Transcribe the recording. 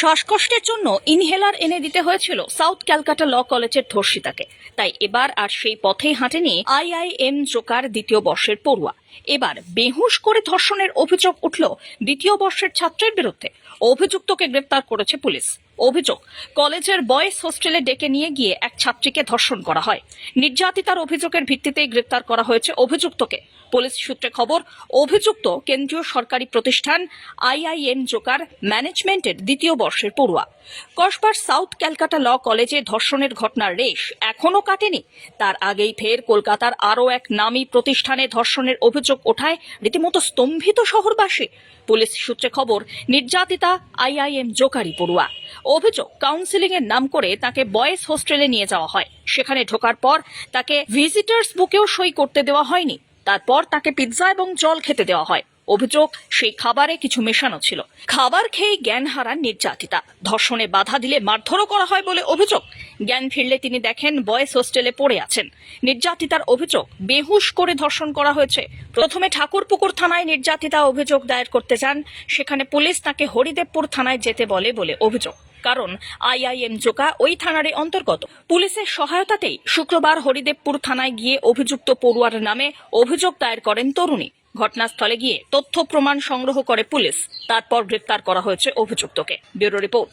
শ্বাসকষ্টের জন্য ইনহেলার এনে দিতে হয়েছিল সাউথ ক্যালকাটা ল কলেজের ধর্ষিতাকে। তাই এবার আর সেই পথেই হাঁটেনি আইআইএম জোকার দ্বিতীয় বর্ষের পড়ুয়া। এবার বেহুশ করে ধর্ষণের অভিযোগ উঠল দ্বিতীয় বর্ষের ছাত্রের বিরুদ্ধে। অভিযুক্তকে গ্রেপ্তার করেছে পুলিশ। অভিযোগ, কলেজের বয়েজ হোস্টেলে ডেকে নিয়ে গিয়ে এক ছাত্রীকে ধর্ষণ করা হয়। নির্যাতিতার অভিযোগের ভিত্তিতেই গ্রেপ্তার করা হয়েছে অভিযুক্তকে। পুলিশ সূত্রে খবর, অভিযুক্ত কেন্দ্রীয় সরকারি প্রতিষ্ঠান আইআইএম জোকার ম্যানেজমেন্টের দ্বিতীয় বর্ষের পড়ুয়া। কসবার সাউথ ক্যালকাটা ল কলেজে ধর্ষণের ঘটনার রেশ এখনও কাটেনি। তার আগেই ফের কলকাতার আরও এক নামী প্রতিষ্ঠানে ধর্ষণের অভিযোগ ওঠায় রীতিমতো স্তম্ভিত শহরবাসী। পুলিশ সূত্রে খবর, নির্যাতিতা আইআইএম জোকারি পড়ুয়া। অভিযোগ কাউন্সিলিং এর নাম করে তাকে বয়েজ হোস্টেলে নিয়ে যাওয়া হয়। সেখানে ঢোকার পর তাকে ভিজিটার্স বুকেও সই করতে দেওয়া হয়নি। তারপর তাকে পিৎজা এবং জল খেতে দেওয়া হয়। অভিযোগ, সেই খাবারে কিছু মেশানো ছিল। খাবার খেয়ে জ্ঞান হারান নির্যাতিতা। ধর্ষণে বাধা দিলে মারধরও করা হয় বলে অভিযোগ। জ্ঞান ফিরলে তিনি দেখেন বয়েস হোস্টেলে পড়ে আছেন। নির্যাতিতার অভিযোগ, বেহুশ করে ধর্ষণ করা হয়েছে। প্রথমে ঠাকুরপুকুর থানায় নির্যাতিতা অভিযোগ দায়ের করতে যান। সেখানে পুলিশ তাকে হরিদেবপুর থানায় যেতে বলে বলে অভিযোগ। কারণ আইআইএম জোকা ওই থানারই অন্তর্গত। পুলিশের সহায়তাতেই শুক্রবার হরিদেবপুর থানায় গিয়ে অভিযুক্ত পড়ুয়ার নামে অভিযোগ দায়ের করেন তরুণী। ঘটনাস্থলে গিয়ে তথ্য প্রমাণ সংগ্রহ করে পুলিশ। তারপর গ্রেপ্তার করা হয়েছে অভিযুক্তকে। Bureau report.